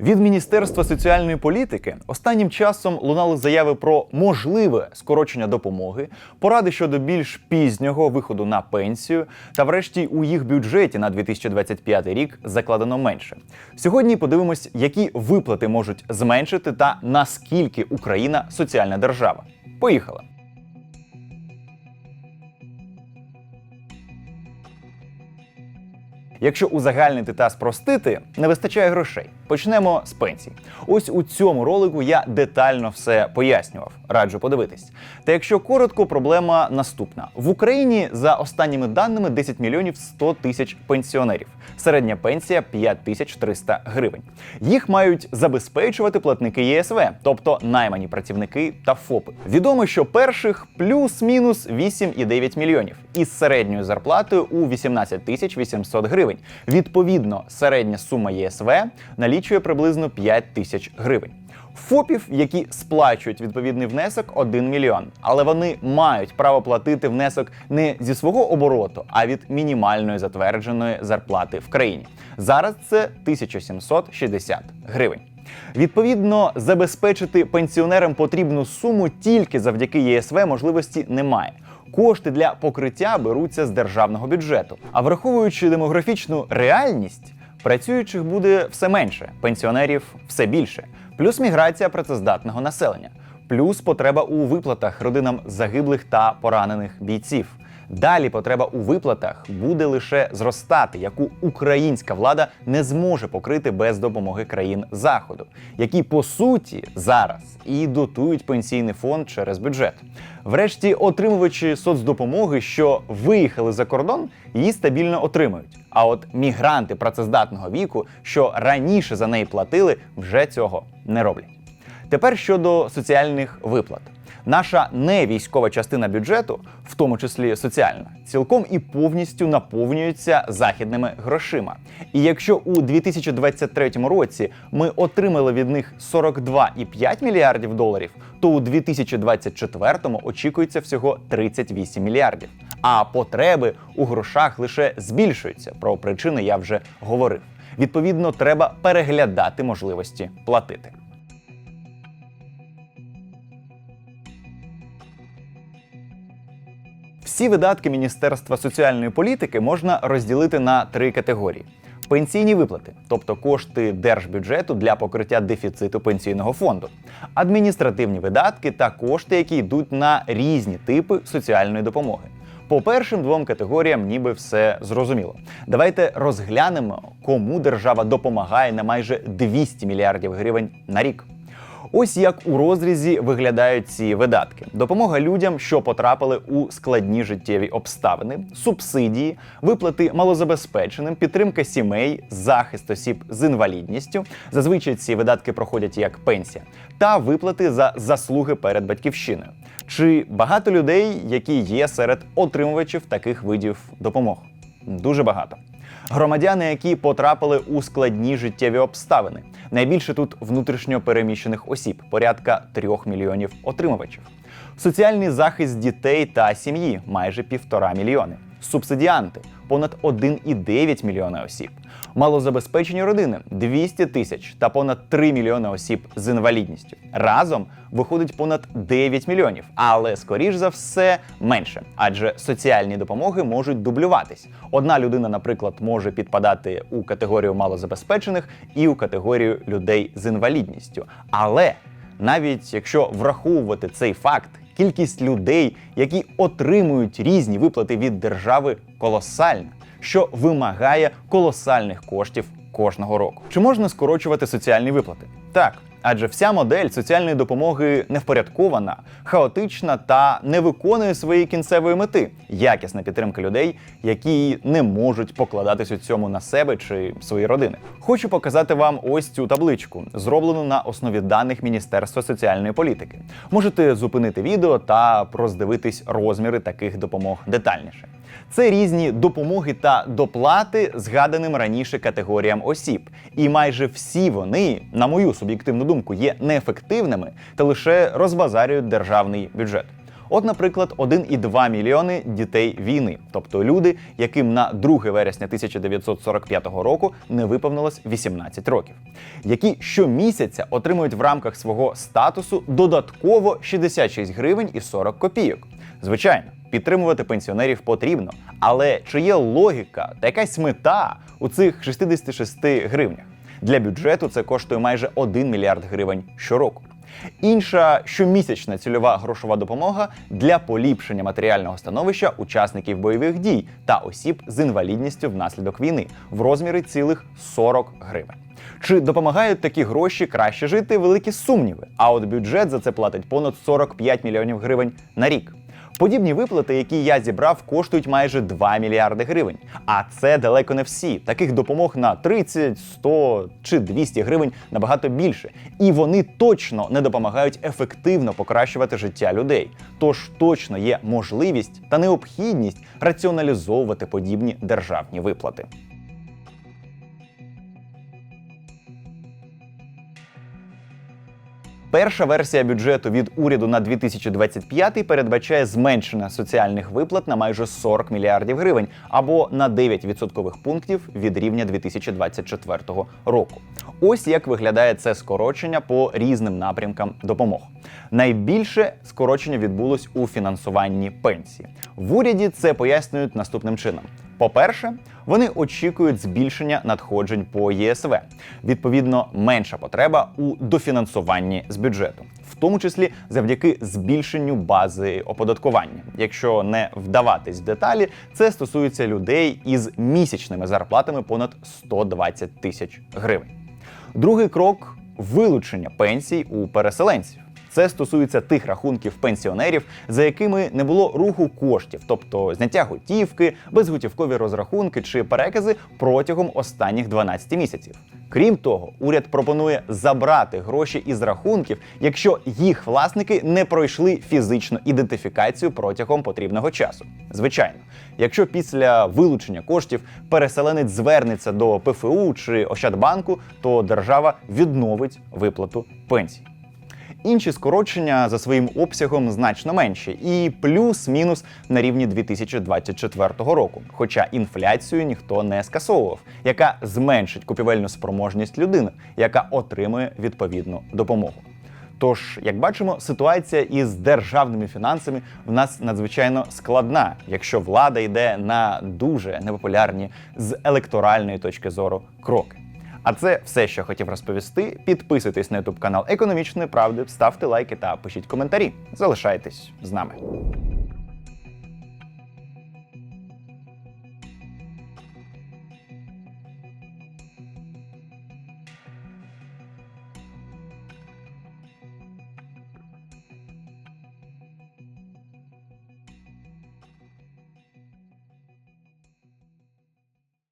Від Міністерства соціальної політики останнім часом лунали заяви про можливе скорочення допомоги, поради щодо більш пізнього виходу на пенсію, та врешті у їх бюджеті на 2025 рік закладено менше. Сьогодні подивимось, які виплати можуть зменшити та наскільки Україна соціальна держава. Поїхали! Якщо узагальнити та спростити, не вистачає грошей. Почнемо з пенсій. Ось у цьому ролику я детально все пояснював. Раджу подивитись. Та якщо коротко, проблема наступна: в Україні за останніми даними 10 мільйонів 100 тисяч пенсіонерів. Середня пенсія 5300 гривень. Їх мають забезпечувати платники ЄСВ, тобто наймані працівники та ФОПи. Відомо, що перших плюс-мінус 8,9 мільйонів із середньою зарплатою у 18 тисяч 800 гривень. Відповідно, середня сума ЄСВ налічує приблизно 5 тисяч гривень. ФОПів, які сплачують відповідний внесок 1 мільйон, але вони мають право платити внесок не зі свого обороту, а від мінімальної затвердженої зарплати в країні. Зараз це 1760 гривень. Відповідно, забезпечити пенсіонерам потрібну суму тільки завдяки ЄСВ можливості немає. Кошти для покриття беруться з державного бюджету. А враховуючи демографічну реальність, працюючих буде все менше, пенсіонерів все більше, плюс міграція працездатного населення, плюс потреба у виплатах родинам загиблих та поранених бійців. Далі потреба у виплатах буде лише зростати, яку українська влада не зможе покрити без допомоги країн заходу, які по суті зараз і дотують пенсійний фонд через бюджет. Врешті, отримувачі соцдопомоги, що виїхали за кордон, її стабільно отримують. А от мігранти працездатного віку, що раніше за неї платили, вже цього не роблять. Тепер щодо соціальних виплат. Наша невійськова частина бюджету, в тому числі соціальна, цілком і повністю наповнюється західними грошима. І якщо у 2023 році ми отримали від них 42,5 мільярдів доларів, то у 2024 очікується всього 38 мільярдів. А потреби у грошах лише збільшуються. Про причини я вже говорив. Відповідно, треба переглядати можливості платити. Всі видатки Міністерства соціальної політики можна розділити на три категорії: пенсійні виплати, тобто кошти держбюджету для покриття дефіциту пенсійного фонду, адміністративні видатки та кошти, які йдуть на різні типи соціальної допомоги. По першим двом категоріям ніби все зрозуміло. Давайте розглянемо, кому держава допомагає на майже 200 мільярдів гривень на рік. Ось як у розрізі виглядають ці видатки: допомога людям, що потрапили у складні життєві обставини, субсидії, виплати малозабезпеченим, підтримка сімей, захист осіб з інвалідністю. Зазвичай ці видатки проходять як пенсія, та виплати за заслуги перед батьківщиною. Чи багато людей, які є серед отримувачів таких видів допомог? Дуже багато. Громадяни, які потрапили у складні життєві обставини. Найбільше тут внутрішньо переміщених осіб, порядка трьох мільйонів отримувачів. Соціальний захист дітей та сім'ї майже півтора мільйони. Субсидіанти понад 1,9 мільйона осіб. Малозабезпечені родини 200 тисяч та понад 3 мільйони осіб з інвалідністю. Разом виходить понад 9 мільйонів, але скоріш за все менше, адже соціальні допомоги можуть дублюватись. Одна людина, наприклад, може підпадати у категорію малозабезпечених і у категорію людей з інвалідністю. Але навіть якщо враховувати цей факт, кількість людей, які отримують різні виплати від держави, колосальна, що вимагає колосальних коштів кожного року. Чи можна скорочувати соціальні виплати? Так. Адже вся модель соціальної допомоги невпорядкована, хаотична та не виконує своєї кінцевої мети якісна підтримка людей, які не можуть покладатись у цьому на себе чи свої родини. Хочу показати вам ось цю табличку, зроблену на основі даних Міністерства соціальної політики. Можете зупинити відео та роздивитись розміри таких допомог детальніше. Це різні допомоги та доплати згаданим раніше категоріям осіб, і майже всі вони, на мою суб'єктивну думку, є неефективними та лише розбазарюють державний бюджет. От, наприклад, 1,2 мільйони дітей війни, тобто люди, яким на 2 вересня 1945 року не виповнилось 18 років, які щомісяця отримують в рамках свого статусу додатково 66 гривень і 40 копійок. Звичайно, підтримувати пенсіонерів потрібно, але чи є логіка та якась мета у цих 66 гривнях? Для бюджету це коштує майже 1 мільярд гривень щороку. Інша щомісячна цільова грошова допомога для поліпшення матеріального становища учасників бойових дій та осіб з інвалідністю внаслідок війни в розмірі цілих 40 гривень. Чи допомагають такі гроші краще жити? Великі сумніви. А от бюджет за це платить понад 45 мільйонів гривень на рік. Подібні виплати, які я зібрав, коштують майже 2 мільярди гривень. А це далеко не всі. Таких допомог на 30, 100 чи 200 гривень набагато більше. І вони точно не допомагають ефективно покращувати життя людей. Тож точно є можливість та необхідність раціоналізовувати подібні державні виплати. Перша версія бюджету від уряду на 2025 передбачає зменшення соціальних виплат на майже 40 мільярдів гривень або на 9 відсоткових пунктів від рівня 2024 року. Ось як виглядає це скорочення по різним напрямкам допомог. Найбільше скорочення відбулось у фінансуванні пенсії. В уряді це пояснюють наступним чином. По-перше, вони очікують збільшення надходжень по ЄСВ. Відповідно, менша потреба у дофінансуванні з бюджету, в тому числі завдяки збільшенню бази оподаткування. Якщо не вдаватись в деталі, це стосується людей із місячними зарплатами понад 120 тисяч гривень. Другий крок вилучення пенсій у переселенців. Це стосується тих рахунків пенсіонерів, за якими не було руху коштів, тобто зняття готівки, безготівкові розрахунки чи перекази протягом останніх 12 місяців. Крім того, уряд пропонує забрати гроші із рахунків, якщо їх власники не пройшли фізичну ідентифікацію протягом потрібного часу. Звичайно, якщо після вилучення коштів переселенець звернеться до ПФУ чи Ощадбанку, то держава відновить виплату пенсій. Інші скорочення за своїм обсягом значно менші, і плюс-мінус на рівні 2024 року. Хоча інфляцію ніхто не скасовував, яка зменшить купівельну спроможність людини, яка отримує відповідну допомогу. Тож, як бачимо, ситуація із державними фінансами в нас надзвичайно складна, якщо влада йде на дуже непопулярні з електоральної точки зору кроки. А це все, що хотів розповісти. Підписуйтесь на YouTube канал Економічної правди, ставте лайки та пишіть коментарі. Залишайтесь з нами.